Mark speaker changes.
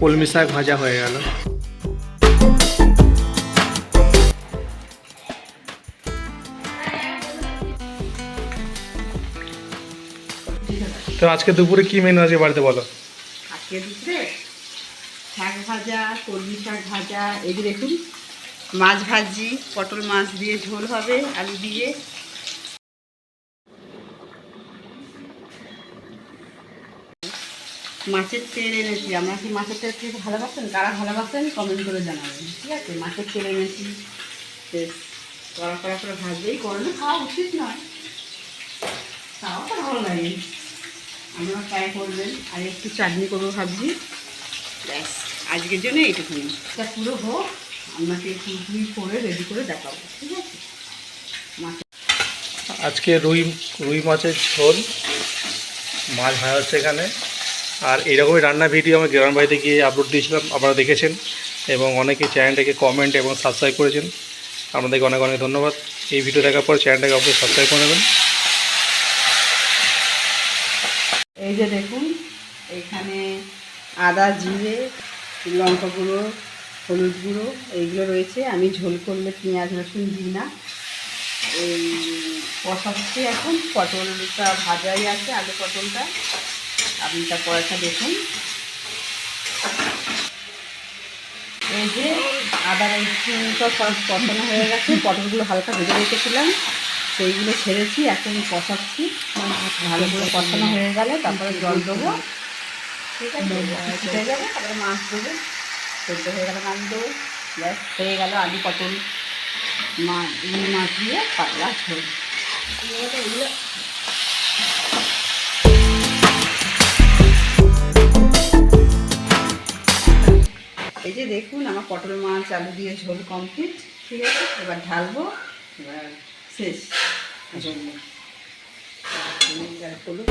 Speaker 1: কলমি শাক ভাজা হয়ে গেল। তো আজকে দুপুরে কি মেনু আছে বাড়িতে বলো?
Speaker 2: আজকে দুপুরে শাক ভাজা, কলমি শাক ভাজা, এই দেখুন, মাছ ভাজি, পটল মাছ দিয়ে ঝোল হবে, আলু দিয়ে। মাছের তেল এনেছি। আমরা কি মাছের তেল খেতে ভালোবাসেন? কারা ভালোবাসেন কমেন্ট করে জানাবেন। ঠিক আছে? মাছের তেল এনেছি। বেশ। কড়া কড়া করে ভাজবেই করলে খাওয়া উচিত নয়। তাও তো ভালো লাগে। আপনারা ট্রাই করবেন। আর একটু চাটনি করব ভাবছি। ব্যাস, আজকের জন্য এইটুকুনি। এটা পুরো হোক, আপনাকে একটু করে রেডি করে দেখাবো। ঠিক আছে?
Speaker 1: আজকে রুই রুই মাছের ঝোল। মাছ ভাজা হচ্ছে এখানে। আর এরকমই রান্না ভিডিও আমি গ্রাম বাড়িতে গিয়ে আপলোড দিয়েছিলাম, আপনারা দেখেছেন এবং অনেকে চ্যানেলটাকে কমেন্ট এবং সাবস্ক্রাইব করেছেন। আপনাদেরকে অনেক অনেক ধন্যবাদ। এই ভিডিও দেখার পর চ্যানেলটাকে আপনি সাবস্ক্রাইব করে নেবেন।
Speaker 2: এই যে দেখুন, এখানে আদা, জিরে, লঙ্কা গুঁড়ো, হলুদ গুঁড়ো, এইগুলো রয়েছে। আমি ঝোল করলে পেঁয়াজ, রসুন দিই না। এই কষাচ্ছি এখন। পটলটা ভাজাই আছে, আলু পটলটা। আপনি তার কড়াটা দেখুন। এই যে আদা রসুনটা সব কষানো হয়ে গেছে। পটলগুলো হালকা ভেজে রেখেছিলাম। সেইগুলো ছেড়েছি এখন কষাচ্ছি। ভালো করে কষানো হয়ে গেলে তারপরে জল দেবো। ঠিক আছে? হয়ে যাবে তারপরে মাছ দেবো। সেদ্ধ হয়ে গেলে মাছ দেবো। ব্যাস হয়ে গেল আলু পটল মাছ মাছ দিয়ে পাতলা ঝোল। এগুলো যে দেখুন, আমার পটল মাছ, আলু দিয়ে ঝোল কমপ্লিট ঠিক আছে, এবার ঢালবো। এবার শেষ। হলুদ